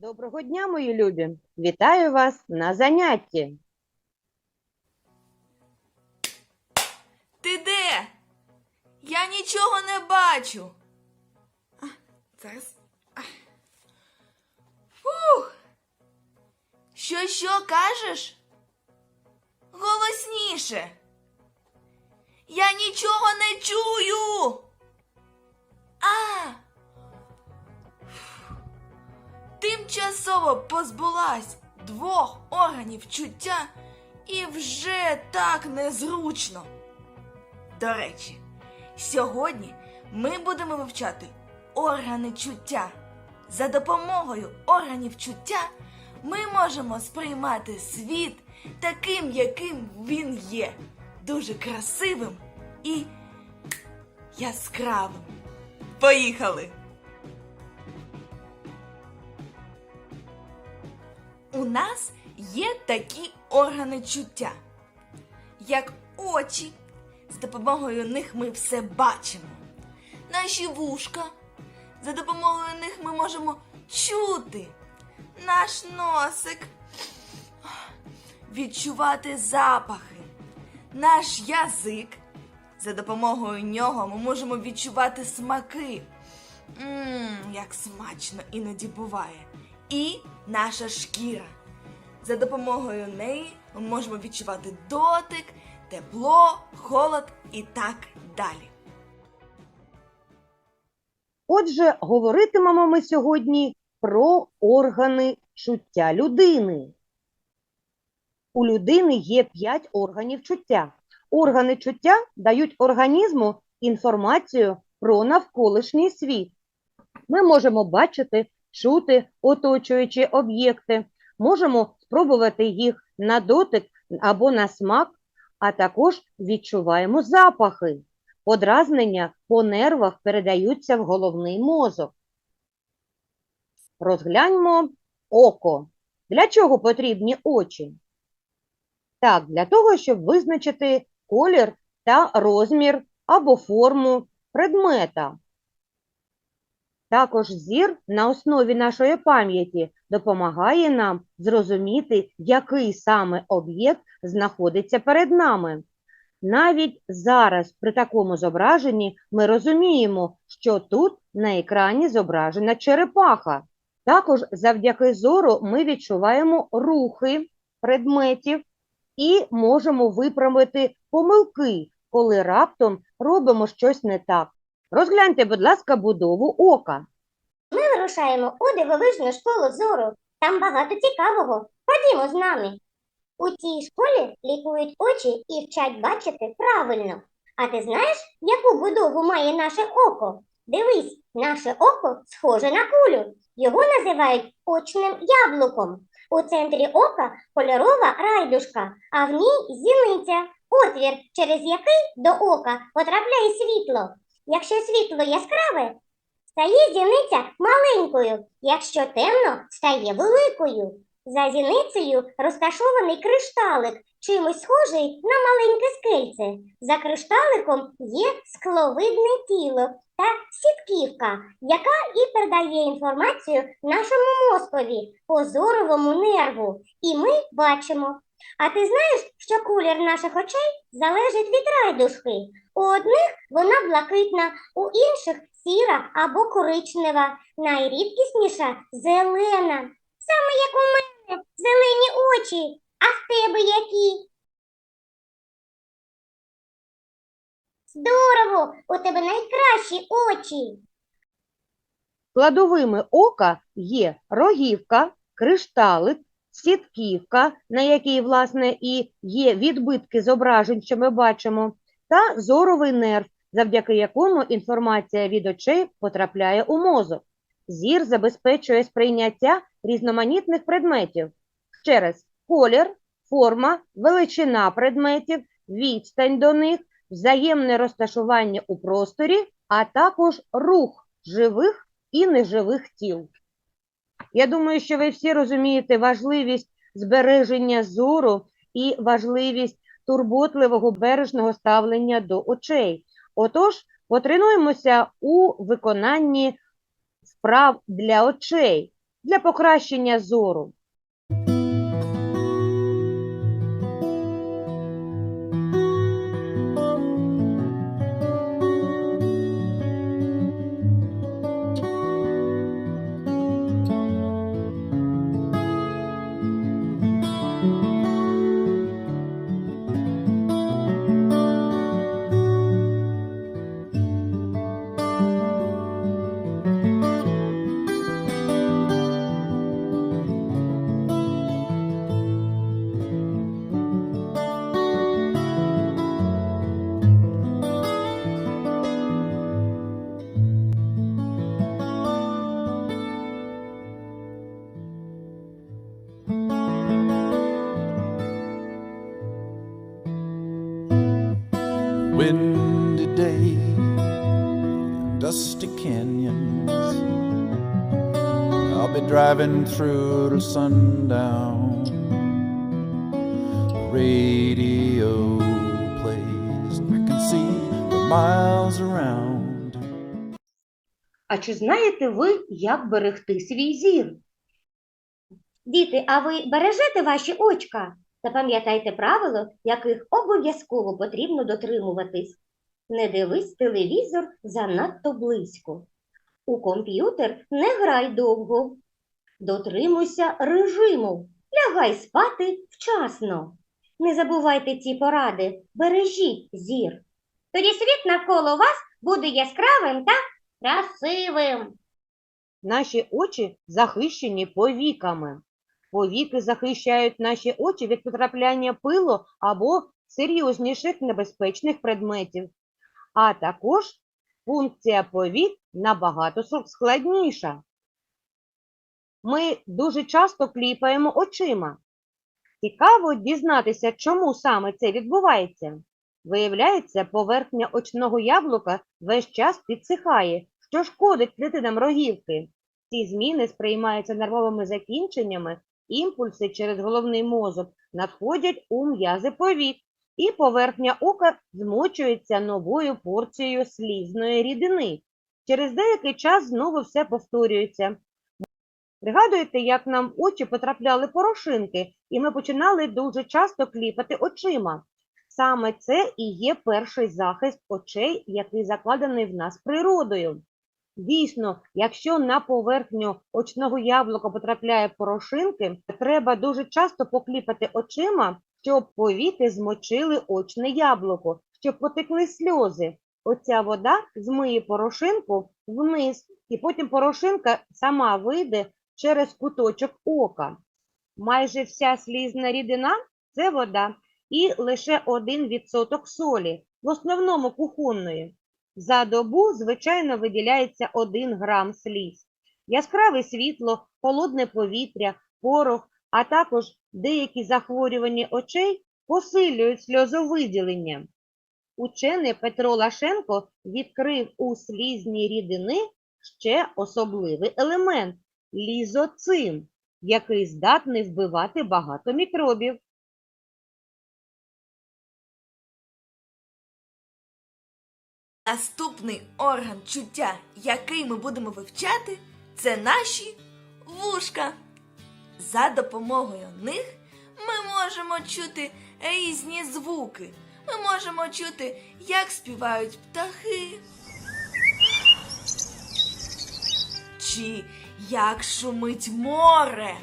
Доброго дня, мої любі! Вітаю вас на занятті. Ти де? Я нічого не бачу. А, зараз. Фух. Що, що кажеш? Голосніше. Я нічого не чую. А. Тимчасово позбулась двох органів чуття і вже так незручно. До речі, сьогодні ми будемо вивчати органи чуття. За допомогою органів чуття ми можемо сприймати світ таким, яким він є, дуже красивим і яскравим. Поїхали! У нас є такі органи чуття, як очі. З допомогою них ми все бачимо. Наші вушка. За допомогою них ми можемо чути. Наш носик. Відчувати запахи. Наш язик. За допомогою нього ми можемо відчувати смаки. Мм, як смачно іноді буває. І наша шкіра. За допомогою неї ми можемо відчувати дотик, тепло, холод і так далі. Отже, говоритимемо ми сьогодні про органи чуття людини. У людини є п'ять органів чуття. Органи чуття дають організму інформацію про навколишній світ. Ми можемо бачити, чути оточуючі об'єкти, можемо спробувати їх на дотик або на смак, а також відчуваємо запахи. Подразнення по нервах передаються в головний мозок. Розгляньмо око. Для чого потрібні очі? Так, для того, щоб визначити колір та розмір або форму предмета. Також зір на основі нашої пам'яті допомагає нам зрозуміти, який саме об'єкт знаходиться перед нами. Навіть зараз при такому зображенні ми розуміємо, що тут на екрані зображена черепаха. Також завдяки зору ми відчуваємо рухи предметів і можемо виправити помилки, коли раптом робимо щось не так. Розгляньте, будь ласка, будову ока. Ми вирушаємо у дивовижну школу зору. Там багато цікавого. Ходімо з нами. У цій школі лікують очі і вчать бачити правильно. А ти знаєш, яку будову має наше око? Дивись, наше око схоже на кулю. Його називають очним яблуком. У центрі ока кольорова райдушка, а в ній зіниця, отвір, через який до ока потрапляє світло. Якщо світло яскраве, стає зіниця маленькою, якщо темно, стає великою. За зіницею розташований кришталик, чимось схожий на маленьке скельце. За кришталиком є скловидне тіло та сітківка, яка і передає інформацію нашому мозкові по зоровому нерву. І ми бачимо. А ти знаєш, що колір наших очей залежить від райдушки? У одних вона блакитна, у інших сіра або коричнева, найрідкісніша зелена. Саме як у мене зелені очі, а в тебе які? Здорово! У тебе найкращі очі. Складовими ока є рогівка, кришталик, сітківка, на якій, власне, і є відбитки зображень, що ми бачимо, та зоровий нерв, завдяки якому інформація від очей потрапляє у мозок. Зір забезпечує сприйняття різноманітних предметів. Ще раз, колір, форма, величина предметів, відстань до них, взаємне розташування у просторі, а також рух живих і неживих тіл. Я думаю, що ви всі розумієте важливість збереження зору і важливість турботливого бережного ставлення до очей. Отож, потренуємося у виконанні вправ для очей. для покращення зору. Through till sundown. Radio plays, I can see for miles around. А чи знаєте ви, як берегти свій зір? Діти, а ви бережете ваші очка? Запам'ятайте правило, яких обов'язково потрібно дотримуватись. Не дивись телевізор занадто близько. У комп'ютер не грай довго. Дотримуйся режиму. Лягай спати вчасно. Не забувайте ці поради, бережіть зір. Тоді світ навколо вас буде яскравим та красивим. Наші очі захищені повіками. Повіки захищають наші очі від потрапляння пилу або серйозніших небезпечних предметів. А також функція повік набагато складніша. Ми дуже часто кліпаємо очима. Цікаво дізнатися, чому саме це відбувається. Виявляється, поверхня очного яблука весь час підсихає, що шкодить клітинам рогівки. Ці зміни сприймаються нервовими закінченнями, імпульси через головний мозок надходять у м'язи повік, і поверхня ока змочується новою порцією слізної рідини. Через деякий час знову все повторюється. Пригадуєте, як нам очі потрапляли порошинки, і ми починали дуже часто кліпати очима. Саме це і є перший захист очей, який закладений в нас природою. Дійсно, якщо на поверхню очного яблука потрапляє порошинки, треба дуже часто покліпати очима, щоб повіки змочили очне яблуко, щоб потекли сльози. Оця вода змиє порошинку вниз, і потім порошинка сама вийде через куточок ока. Майже вся слізна рідина це вода, і лише 1% солі, в основному кухонної. За добу, звичайно, виділяється 1 грам сліз. Яскраве світло, холодне повітря, порох, а також деякі захворювання очей посилюють сльозовиділення. Учений Петро Лашенко відкрив у слізній рідини ще особливий елемент – лізоцим, який здатний вбивати багато мікробів. Наступний орган чуття, який ми будемо вивчати, це наші вушка. За допомогою них ми можемо чути різні звуки. Ми можемо чути, як співають птахи. Чи як шумить море.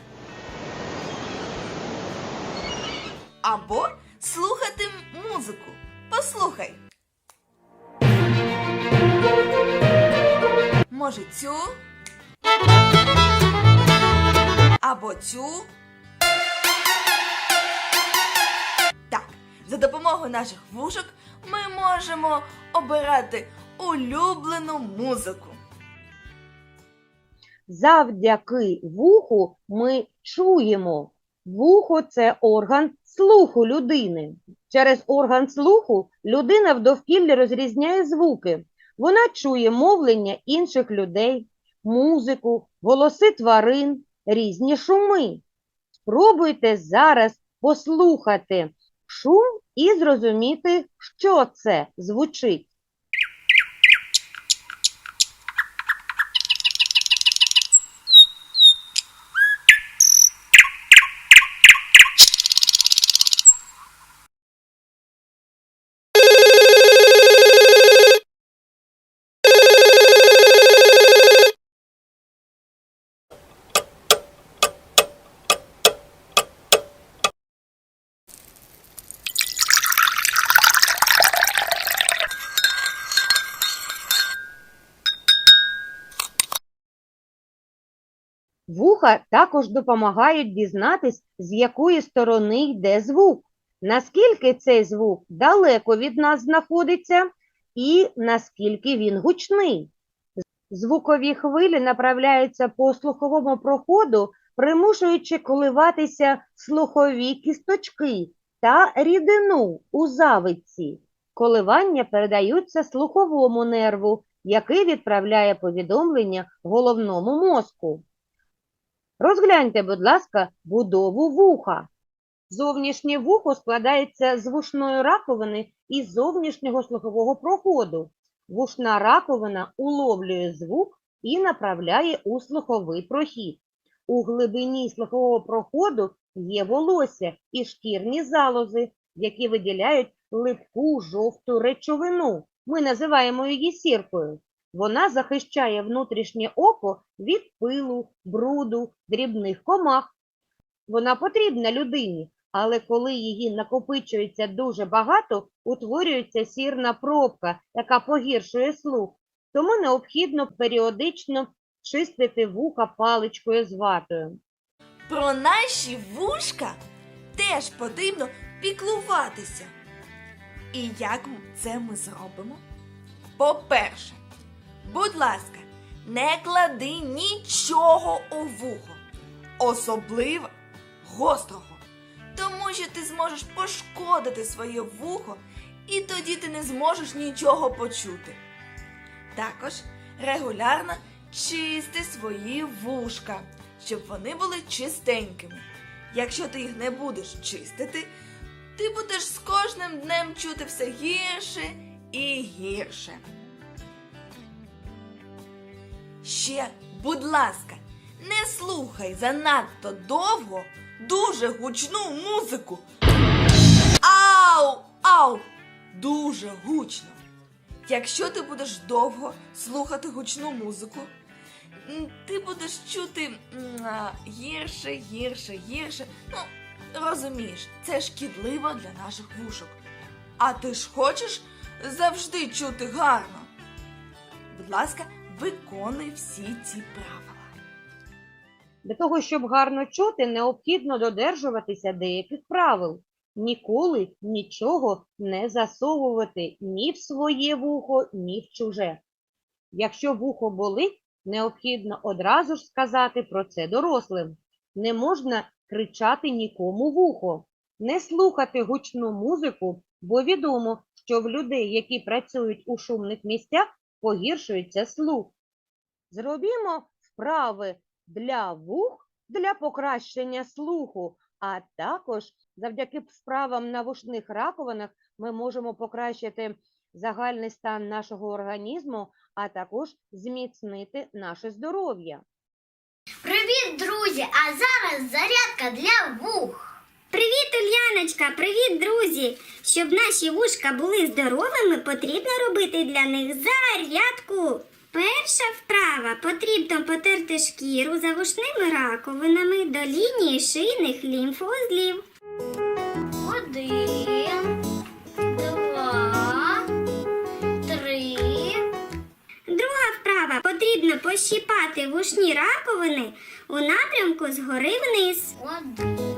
Або слухати музику. Послухай. Може цю? Або цю? Так, за допомогою наших вушок ми можемо обирати улюблену музику. Завдяки вуху ми чуємо. Вухо це орган слуху людини. Через орган слуху людина в довкіллі розрізняє звуки. Вона чує мовлення інших людей, музику, голоси тварин, різні шуми. Спробуйте зараз послухати шум і зрозуміти, що це звучить. Вуха також допомагають дізнатись, з якої сторони йде звук, наскільки цей звук далеко від нас знаходиться і наскільки він гучний. Звукові хвилі направляються по слуховому проходу, примушуючи коливатися слухові кісточки та рідину у завитці. Коливання передаються слуховому нерву, який відправляє повідомлення головному мозку. Розгляньте, будь ласка, будову вуха. Зовнішнє вухо складається з вушної раковини і зовнішнього слухового проходу. Вушна раковина уловлює звук і направляє у слуховий прохід. У глибині слухового проходу є волосся і шкірні залози, які виділяють липку жовту речовину. Ми називаємо її сіркою. Вона захищає внутрішнє око від пилу, бруду, дрібних комах. Вона потрібна людині, але коли її накопичується дуже багато, утворюється сірна пробка, яка погіршує слух. Тому необхідно періодично чистити вуха паличкою з ватою. Про наші вушка теж потрібно піклуватися. І як це ми зробимо? По-перше, будь ласка, не клади нічого у вухо, особливо гострого, тому що ти зможеш пошкодити своє вухо, і тоді ти не зможеш нічого почути. Також регулярно чисти свої вушка, щоб вони були чистенькими. Якщо ти їх не будеш чистити, ти будеш з кожним днем чути все гірше і гірше. Ще, будь ласка, не слухай занадто довго дуже гучну музику. Ау! Ау! Дуже гучно. Якщо ти будеш довго слухати гучну музику, ти будеш чути гірше, гірше, гірше. Ну, розумієш, це шкідливо для наших вушок. А ти ж хочеш завжди чути гарно. Будь ласка, виконуй всі ці правила. Для того, щоб гарно чути, необхідно додержуватися деяких правил. Ніколи нічого не засовувати ні в своє вухо, ні в чуже. Якщо вухо болить, необхідно одразу ж сказати про це дорослим. Не можна кричати нікому в ухо, не слухати гучну музику, бо відомо, що в людей, які працюють у шумних місцях, погіршується слух. Зробімо вправи для вух для покращення слуху, а також завдяки вправам на вушних раковинах ми можемо покращити загальний стан нашого організму, а також зміцнити наше здоров'я. Привіт, друзі! А зараз зарядка для вух. Привіт, Ульяночка! Привіт, друзі! Щоб наші вушка були здоровими, потрібно робити для них зарядку. Перша вправа потрібно потерти шкіру за вушними раковинами до лінії шийних лімфоузлів. Один, два, три. Друга вправа потрібно пощіпати вушні раковини у напрямку згори вниз. Один,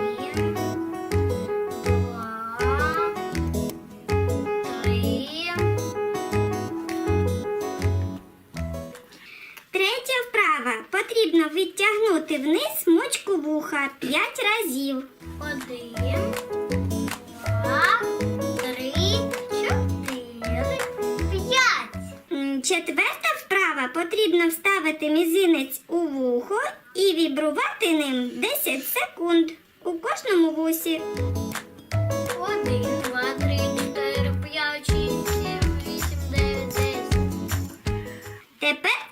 потрібно відтягнути вниз мочку вуха 5 разів. Один, два, три, чотири, п'ять. Четверта вправа потрібно вставити мізинець у вухо і вібрувати ним 10 секунд у кожному вусі.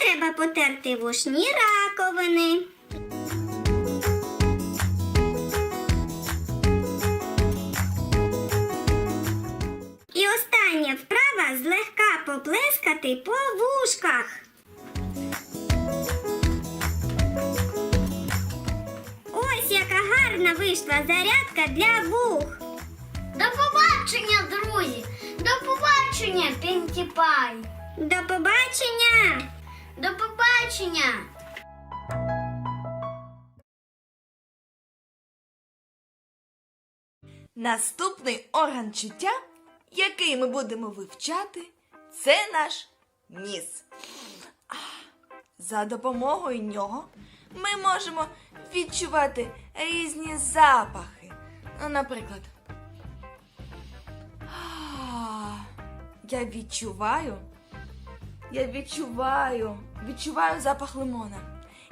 Треба потерти вушні раковини. І остання вправа злегка поплескати по вушках. Ось яка гарна вийшла зарядка для вух. До побачення, друзі! До побачення, Пінтіпай! До побачення! До побачення! Наступний орган чуття, який ми будемо вивчати, це наш ніс. За допомогою нього ми можемо відчувати різні запахи. Ну, Наприклад, я відчуваю я відчуваю, відчуваю запах лимона.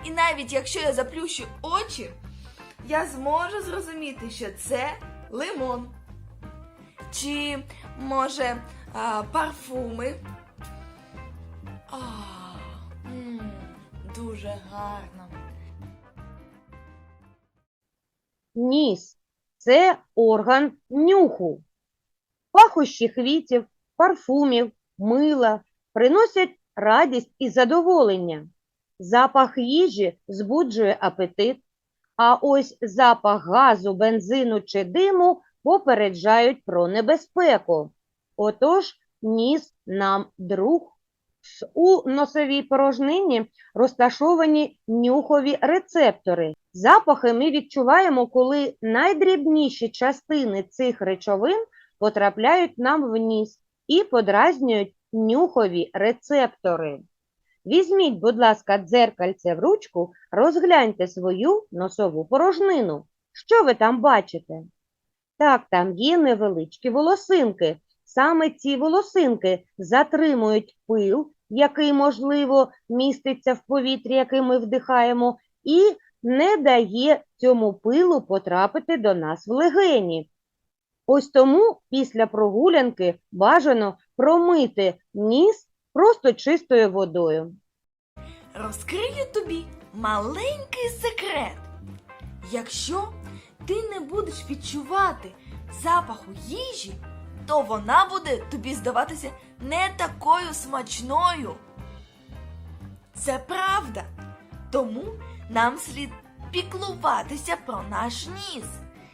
І навіть якщо я заплющу очі, я зможу зрозуміти, що це лимон. Чи може а, парфуми. А, м, дуже гарно. Ніс це орган нюху. Пахощі квітів, парфумів, мила приносять радість і задоволення. Запах їжі збуджує апетит, а ось запах газу, бензину чи диму попереджають про небезпеку. Отож, ніс нам друг. У носовій порожнині розташовані нюхові рецептори. Запахи ми відчуваємо, коли найдрібніші частини цих речовин потрапляють нам в ніс і подразнюють нюхові рецептори. Візьміть, будь ласка, дзеркальце в ручку, розгляньте свою носову порожнину. Що ви там бачите? Так, там є невеличкі волосинки. Саме ці волосинки затримують пил, який, можливо, міститься в повітрі, який ми вдихаємо, і не дає цьому пилу потрапити до нас в легені. Ось тому після прогулянки бажано промити ніс просто чистою водою. Розкрию тобі маленький секрет. Якщо ти не будеш відчувати запаху їжі, то вона буде тобі здаватися не такою смачною. Це правда. Тому нам слід піклуватися про наш ніс,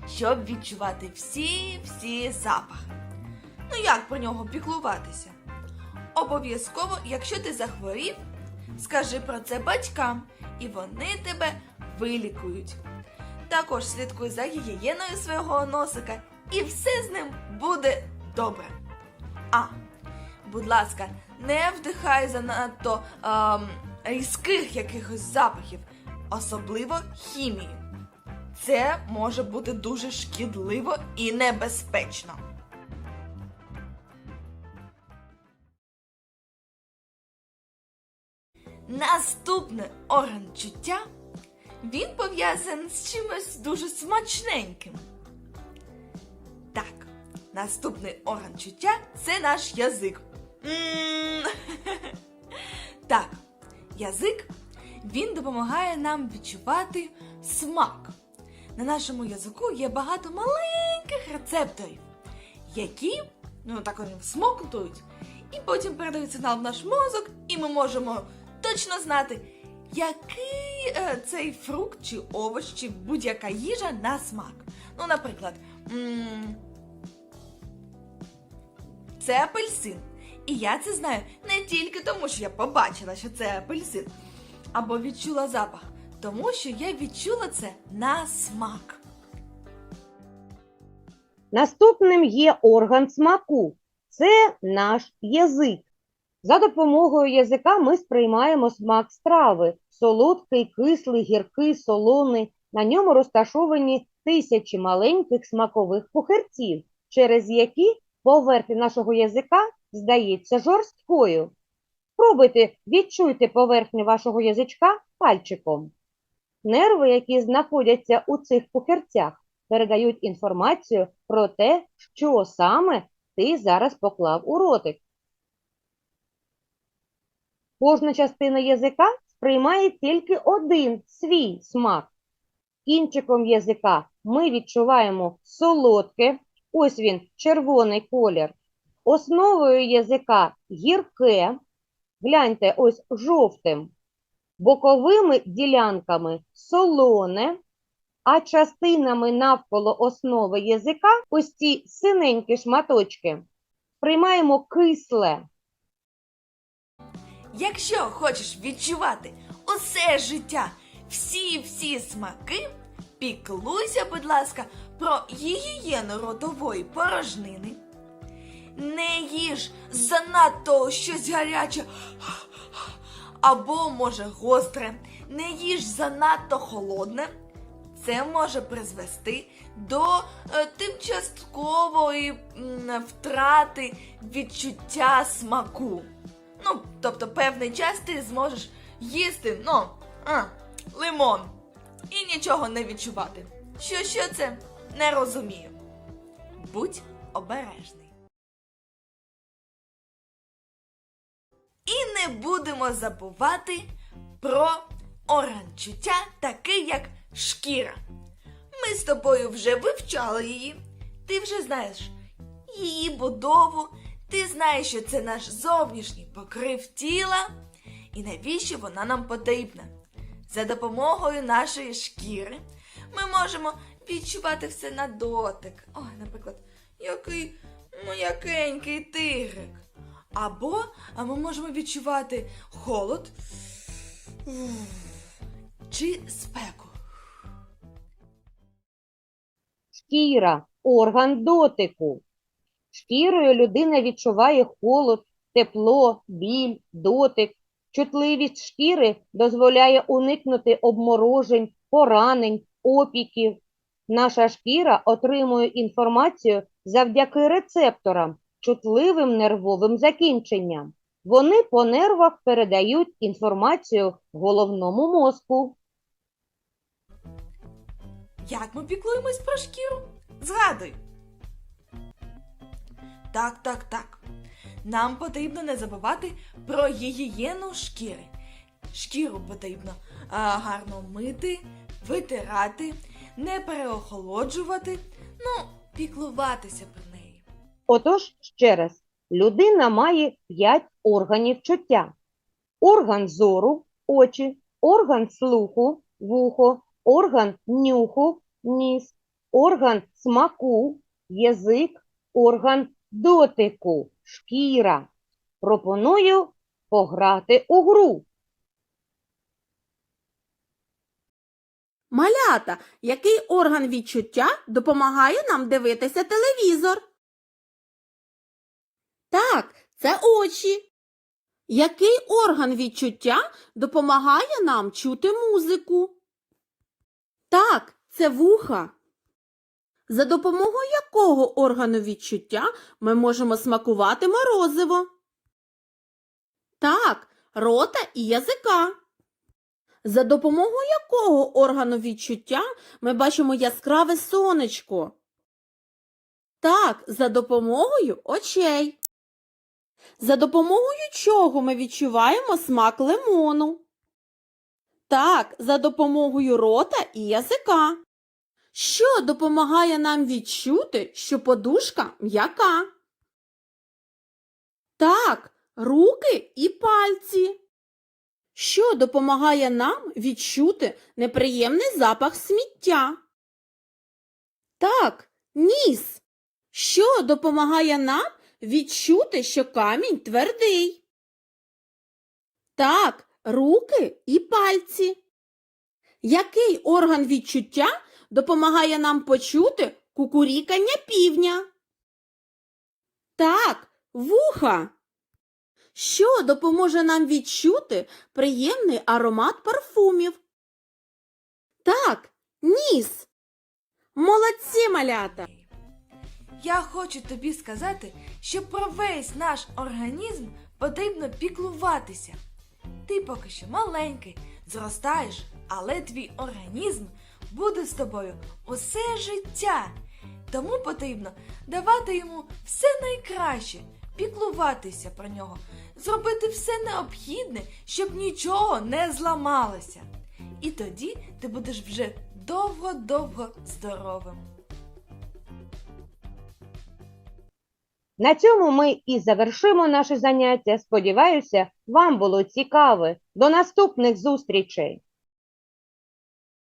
щоб відчувати всі-всі запахи. Ну як про нього піклуватися? Обов'язково, якщо ти захворів, скажи про це батькам, і вони тебе вилікують. Також слідкуй за гігієною свого носика, і все з ним буде добре. А, будь ласка, не вдихай занадто ем, різких якихось запахів, особливо хімії. Це може бути дуже шкідливо і небезпечно. Наступний орган чуття він пов'язаний з чимось дуже смачненьким. Так, наступний орган чуття це наш язик. М, Так, язик він допомагає нам відчувати смак. На нашому язику є багато маленьких рецепторів, які, ну так вони всмокнуть, і потім передають сигнал в наш мозок, і ми можемо точно знати, який е, цей фрукт чи овоч, чи будь-яка їжа на смак. Ну, наприклад, м, це апельсин. І я це знаю не тільки тому, що я побачила, що це апельсин, або відчула запах, тому що я відчула це на смак. Наступним є орган смаку. Це наш язик. За допомогою язика ми сприймаємо смак страви солодкий, кислий, гіркий, солоний. На ньому розташовані тисячі маленьких смакових пухирців, через які поверхня нашого язика здається жорсткою. Спробуйте, відчуйте поверхню вашого язичка пальчиком. Нерви, які знаходяться у цих пухирцях, передають інформацію про те, що саме ти зараз поклав у ротик. Кожна частина язика сприймає тільки один свій смак. Кінчиком язика ми відчуваємо солодке, ось він, червоний колір. Основою язика гірке, гляньте, ось жовтим. Боковими ділянками солоне, а частинами навколо основи язика, ось ці синенькі шматочки, приймаємо кисле. Якщо хочеш відчувати усе життя, всі-всі смаки, піклуйся, будь ласка, про гігієну ротової порожнини. Не їж занадто щось гаряче або, може, гостре. Не їж занадто холодне. Це може призвести до е, тимчасової м, втрати відчуття смаку. Ну, тобто, певний час ти зможеш їсти, ну, а, лимон і нічого не відчувати. Що що це? Не розумію. Будь обережний. І не будемо забувати про орган чуття, такий як шкіра. Ми з тобою вже вивчали її. Ти вже знаєш її будову, ти знаєш, що це наш зовнішній покрив тіла, і навіщо вона нам потрібна. За допомогою нашої шкіри ми можемо відчувати все на дотик. Ой, наприклад, який м'якенький тигрик. Або а ми можемо відчувати холод чи спеку. Шкіра орган дотику. Шкірою людина відчуває холод, тепло, біль, дотик. Чутливість шкіри дозволяє уникнути обморожень, поранень, опіків. Наша шкіра отримує інформацію завдяки рецепторам, чутливим нервовим закінченням. Вони по нервах передають інформацію головному мозку. Як ми піклуємось про шкіру? Згадуй. Так, так, так. Нам потрібно не забувати про гігієну шкіри. Шкіру потрібно а, гарно мити, витирати, не переохолоджувати, ну, піклуватися про неї. Отож, ще раз, людина має п'ять органів чуття. Орган зору – очі, орган слуху – вухо, орган нюху – ніс, орган смаку – язик, орган дотику – шкіра. Пропоную пограти у гру. Малята, який орган відчуття допомагає нам дивитися телевізор? Так, це очі. Який орган відчуття допомагає нам чути музику? Так, це вуха. За допомогою якого органу відчуття ми можемо смакувати морозиво? Так, рота і язика. За допомогою якого органу відчуття ми бачимо яскраве сонечко? Так, за допомогою очей. За допомогою чого ми відчуваємо смак лимону? Так, за допомогою рота і язика. Що допомагає нам відчути, що подушка м'яка? Так, руки і пальці. Що допомагає нам відчути неприємний запах сміття? Так, ніс. Що допомагає нам відчути, що камінь твердий? Так, руки і пальці. Який орган відчуття допомагає нам почути кукурікання півня? Так, вуха. Що допоможе нам відчути приємний аромат парфумів? Так, ніс. Молодці, малята. Я хочу тобі сказати, що про весь наш організм потрібно піклуватися. Ти поки що маленький, зростаєш, але твій організм буде з тобою усе життя. Тому потрібно давати йому все найкраще, піклуватися про нього, зробити все необхідне, щоб нічого не зламалося. І тоді ти будеш вже довго-довго здоровим. На цьому ми і завершимо наше заняття. Сподіваюся, вам було цікаво. До наступних зустрічей!